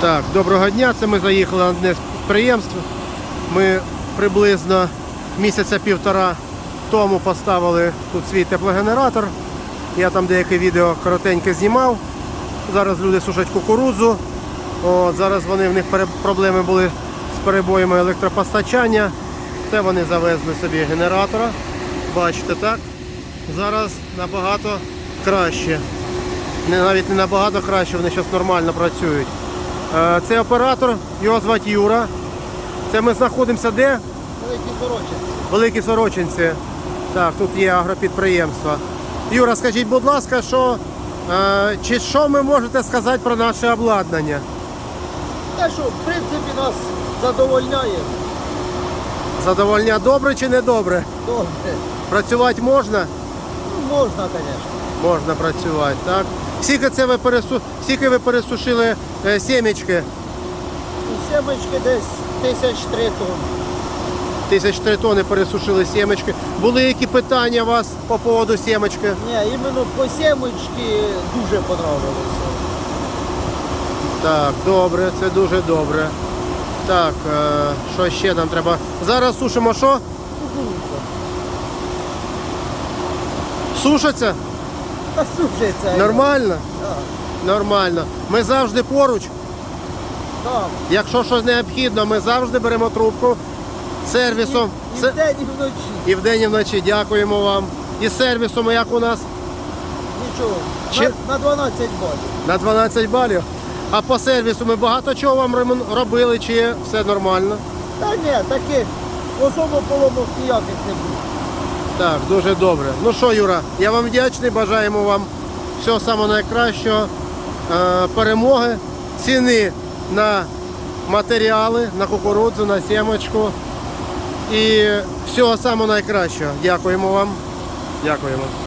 Так, доброго дня. Це ми заїхали на одне з підприємств. Ми приблизно місяця півтора тому поставили тут свій теплогенератор. Я там деяке відео коротеньке знімав. Зараз люди сушать кукурудзу. От, зараз вони, в них проблеми були з перебоями електропостачання. Це вони завезли собі генератора. Бачите, так? Зараз набагато краще. Навіть не набагато краще, вони зараз нормально працюють. Е, Це оператор, його звати Юра. Це ми знаходимося де? Великі сорочі. Великі Сорочинці. Так, тут є агропідприємство. Юра, скажіть, будь ласка, що, е, чи що ви можете сказати про наше обладнання? Те, що в принципі нас задовольняє. Задовольня добре чи не добре? Добре. Працювати можна? Ну, можна, звісно. Можна працювати, так? Скільки це ви пересу... Скільки ви пересушили е, сімечки? І Семечки десь тисяч три тонн. Тисяч три тони пересушили сімечки. Були які питання у вас по поводу сімечки? Ні, іменно по семечки дуже понравилося. Так, добре, це дуже добре. Так, е, що ще нам треба? Зараз сушимо що? Кукурудза. Сушиться? Та сушиться. Нормально? Так, Нормально. Ми завжди поруч. так. Якщо щось необхідно, ми завжди беремо трубку сервісом. І, і Це- вдень, і вночі. І вдень, і вночі дякуємо вам. І сервісом, як у нас? Нічого. Чи- На, на 12 балів. На 12 балів. А по сервісу ми багато чого вам ремон- робили, чи все нормально? Та ні, таких особо поломок ніяких не буде. Так, дуже добре. Ну що, Юра, я вам вдячний, бажаємо вам всього самого найкращого, е, перемоги, ціни на матеріали, на кукурудзу, на сімочку. І всього самого найкращого. Дякуємо вам. Дякуємо.